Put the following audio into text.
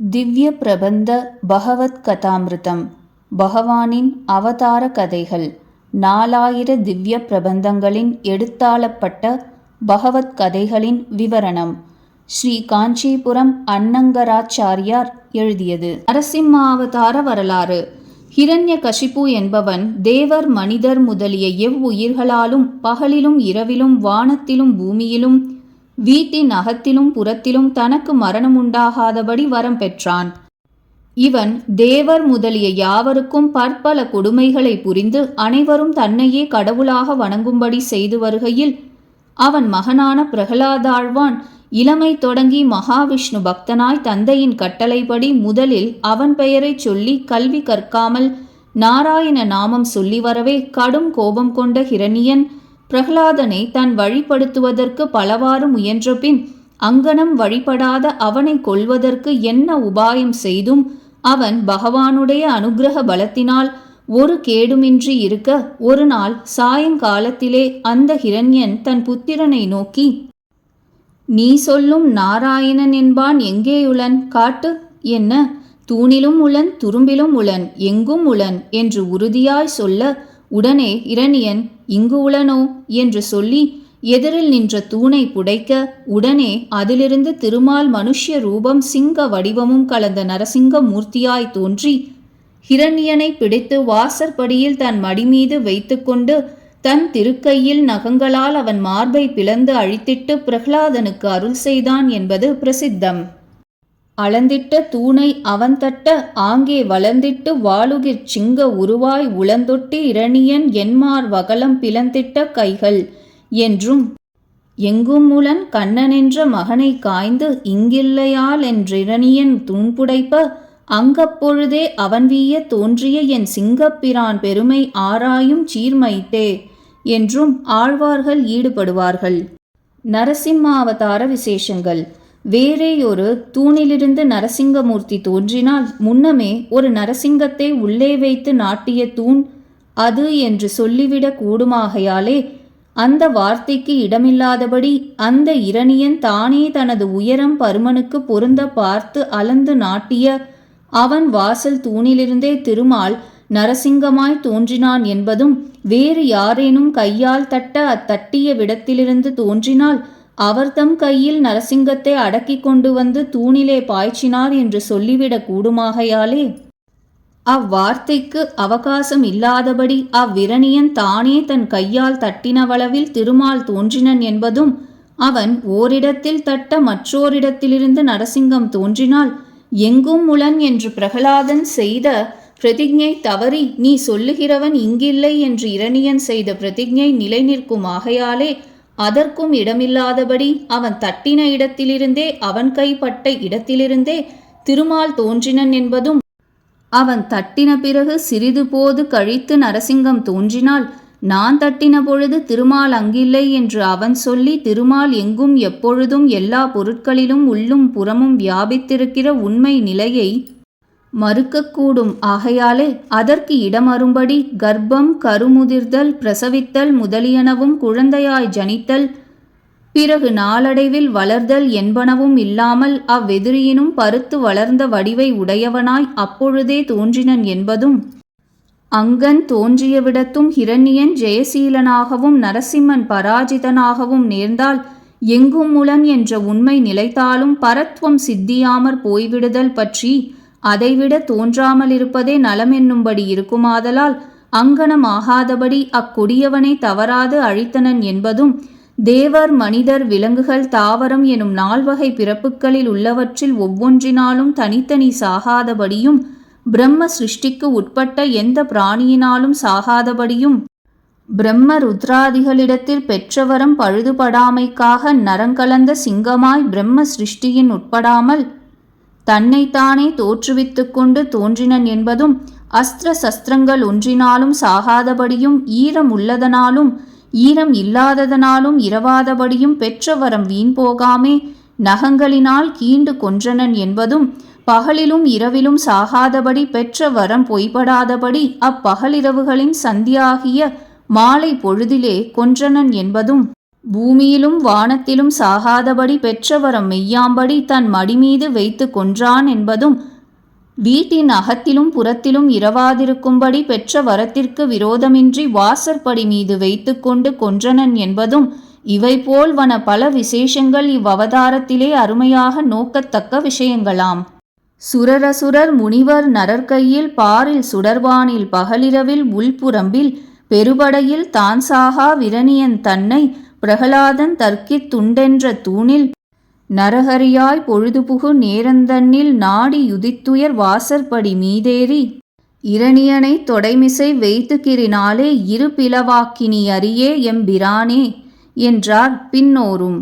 திவ்ய பிரபந்த பகவத் கதாமிருதம் பகவானின் அவதார கதைகள் நாலாயிர திவ்ய பிரபந்தங்களின் எடுத்தாளப்பட்ட பகவத் கதைகளின் விவரணம் ஸ்ரீ காஞ்சிபுரம் அன்னங்கராச்சாரியார் எழுதியது. நரசிம்ம அவதார வரலாறு. ஹிரண்ய கஷிப்பு என்பவன் தேவர் மனிதர் முதலிய எவ்வுயிர்களாலும் பகலிலும் இரவிலும் வானத்திலும் பூமியிலும் வீட்டின் அகத்திலும் புறத்திலும் தனக்கு மரணம் உண்டாகாதபடி வரம் பெற்றான். இவன் தேவர் முதலிய யாவருக்கும் பற்பல கொடுமைகளை புரிந்து அனைவரும் தன்னையே கடவுளாக வணங்கும்படி செய்து வருகையில் அவன் மகனான பிரகலாதாழ்வான் இளமை தொடங்கி மகாவிஷ்ணு பக்தனாய் தந்தையின் கட்டளைப்படி முதலில் அவன் பெயரைச் சொல்லி கல்வி கற்காமல் நாராயண நாமம் சொல்லி வரவே கடும் கோபம் கொண்ட ஹிரணியன் பிரகலாதனை தான் வழிபடுத்துவதற்கு பலவாறு முயன்றபின் அங்கனம் வழிபடாத அவனை கொல்வதற்கு என்ன உபாயம் செய்தும் அவன் பகவானுடைய அனுகிரக பலத்தினால் ஒரு கேடுமின்றி இருக்க ஒரு நாள் சாயங்காலத்திலே அந்த ஹிரண்யன் தன் புத்திரனை நோக்கி நீ சொல்லும் நாராயணன் என்பான் எங்கேயுளன்? காட்டு என்ன? தூணிலும் உளன் துரும்பிலும் உளன் எங்கும் உளன்? என்று உறுதியாய் சொல்ல உடனே இரணியன் இங்கு உளனோ? என்று சொல்லி எதிரில் நின்ற தூணை புடைக்க உடனே அதிலிருந்து திருமால் மனுஷ்ய ரூபம் சிங்க வடிவமும் கலந்த நரசிங்க மூர்த்தியாய் தோன்றி ஹிரண்யனை பிடித்து வாசற்படியில் தன் மடிமீது வைத்துக்கொண்டு தன் திருக்கையில் நகங்களால் அவன் மார்பை பிளந்து அழித்திட்டு பிரகலாதனுக்கு அருள் செய்தான் என்பது பிரசித்தம். அளந்திட்ட தூணை அவன் தட்ட ஆங்கே வளர்ந்திட்டு வாளுகிற் சிங்க உருவாய் உளந்தொட்டி இரணியன் என்மார் வகலம் பிளந்திட்ட கைகள் என்றும் எங்கும் முலன் கண்ணனென்ற மகனை காய்ந்து இங்கில்லையால் என்றிரணியன் தூண்புடைப்ப அங்கப்பொழுதே அவன் வீய தோன்றிய என் சிங்கப்பிரான் பெருமை ஆராயும் சீர்மைத்தே என்றும் ஆழ்வார்கள் ஈடுபடுவார்கள். நரசிம்மாவதார விசேஷங்கள். வேறேயொரு தூணிலிருந்து நரசிங்கமூர்த்தி தோன்றினால் முன்னமே ஒரு நரசிங்கத்தை உள்ளே வைத்து நாட்டிய தூண் அது என்று சொல்லிவிடக் கூடுமாகையாலே அந்த வார்த்தைக்கு இடமில்லாதபடி அந்த இரணியன் தானே தனது உயரம் பருமனுக்கு பொருந்த பார்த்து அளந்து நாட்டிய அவன் வாசல் தூணிலிருந்தே திருமால் நரசிங்கமாய் தோன்றினான் என்பதும் வேறு யாரேனும் கையால் தட்ட அத்தட்டிய விடத்திலிருந்து தோன்றினால் அவர்தம் கையில் நரசிங்கத்தை அடக்கி கொண்டு வந்து தூணிலே பாய்ச்சினார் என்று சொல்லிவிடக் கூடுமாகையாலே அவ்வார்த்தைக்கு அவகாசம் இல்லாதபடி அவ்விரணியன் தானே தன் கையால் தட்டினவளவில் திருமால் தோன்றினன் என்பதும் அவன் ஓரிடத்தில் தட்ட மற்றோரிடத்திலிருந்து நரசிங்கம் தோன்றினால் எங்கும் முலன் என்று பிரகலாதன் செய்த பிரதிஜை தவறி நீ சொல்லுகிறவன் இங்கில்லை என்று இரணியன் செய்த பிரதிஜை நிலை நிற்கும் ஆகையாலே அதற்கும் இடமில்லாதபடி அவன் தட்டின இடத்திலிருந்தே அவன் கைப்பட்ட இடத்திலிருந்தே திருமால் தோன்றினன் என்பதும் அவன் தட்டின பிறகு சிறிது போது கழித்து நரசிங்கம் தோன்றினால் நான் தட்டின பொழுது திருமால் அங்கில்லை என்று அவன் சொல்லி திருமால் எங்கும் எப்பொழுதும் எல்லா பொருட்களிலும் உள்ளும் புறமும் வியாபித்திருக்கிற உண்மை நிலையை மறுக்கக்கூடும். ஆகையாலே அதற்கு இடமரும்படி கர்ப்பம் கருமுதிர்தல் பிரசவித்தல் முதலியனவும் குழந்தையாய் ஜனித்தல் பிறகு நாளடைவில் வளர்தல் என்பனவும் இல்லாமல் அவ்வெதிரியினும் பருத்து வளர்ந்த வடிவை உடையவனாய் அப்பொழுதே தோன்றினன் என்பதும் அங்கன் தோன்றியவிடத்தும் ஹிரண்யன் ஜெயசீலனாகவும் நரசிம்மன் பராஜிதனாகவும் நேர்ந்தால் எங்கும் முலன் என்ற உண்மை நிலைத்தாலும் பரத்வம் சித்தியாமற் போய்விடுதல் பற்றி அதைவிட தோன்றாமலிருப்பதே நலமென்னும்படி இருக்குமாதலால் அங்கனமாகாதபடி அக்கொடியவனை தவறாது அழித்தனன் என்பதும் தேவர் மனிதர் விலங்குகள் தாவரம் எனும் நால்வகை பிறப்புகளில் உள்ளவற்றில் ஒவ்வொன்றினாலும் தனித்தனி சாகாதபடியும் பிரம்ம சிருஷ்டிக்கு உட்பட்ட எந்த பிராணியினாலும் சாகாதபடியும் பிரம்ம ருத்ராதிகளிடத்தில் பெற்றவரம் பழுதுபடாமைக்காக நரங்கலந்த சிங்கமாய் பிரம்ம சிருஷ்டியின் உட்படாமல் தன்னைத்தானே தோற்றுவித்துக் கொண்டு தோன்றினன் என்பதும் அஸ்திர சஸ்திரங்கள் ஒன்றினாலும் சாகாதபடியும் ஈரம் உள்ளதனாலும் ஈரம் இல்லாததனாலும் இரவாதபடியும் பெற்ற வரம் வீண் போகாமே நகங்களினால் கீண்டு கொன்றனன் என்பதும் பகலிலும் இரவிலும் சாகாதபடி பெற்ற வரம் பொய்படாதபடி அப்பகலிரவுகளின் சந்தியாகிய மாலை பொழுதிலே கொன்றனன் என்பதும் பூமியிலும் வானத்திலும் சாகாதபடி பெற்றவரம் மெய்யாம்படி தன் மடிமீது வைத்து கொன்றான் என்பதும் வீட்டின் அகத்திலும் புறத்திலும் இரவாதிருக்கும்படி பெற்ற வரத்திற்கு விரோதமின்றி வாசற்படி மீது வைத்துக்கொண்டு கொன்றனன் என்பதும் இவை போல் வன பல விசேஷங்கள் இவ்வவதாரத்திலே அருமையாக நோக்கத்தக்க விஷயங்களாம். சுரரசுரர் முனிவர் நரர்கையில் பாரில் சுடர்வானில் பகலிரவில் உள்புறம்பில் பெருபடையில் தான் சாகா விரணியன் தன்னை பிரகலாதன் தர்க்கித் துண்டென்ற தூணில் நரஹரியாய் பொழுதுபுகு நேரந்தன்னில் நாடி யுதித்துயர் வாசற்படி மீதேறி இரணியனை தொடைமிசை வைத்துக்கிறினாலே இரு பிளவாக்கினி அறியே எம்பிரானே என்றார் பின்னோரும்.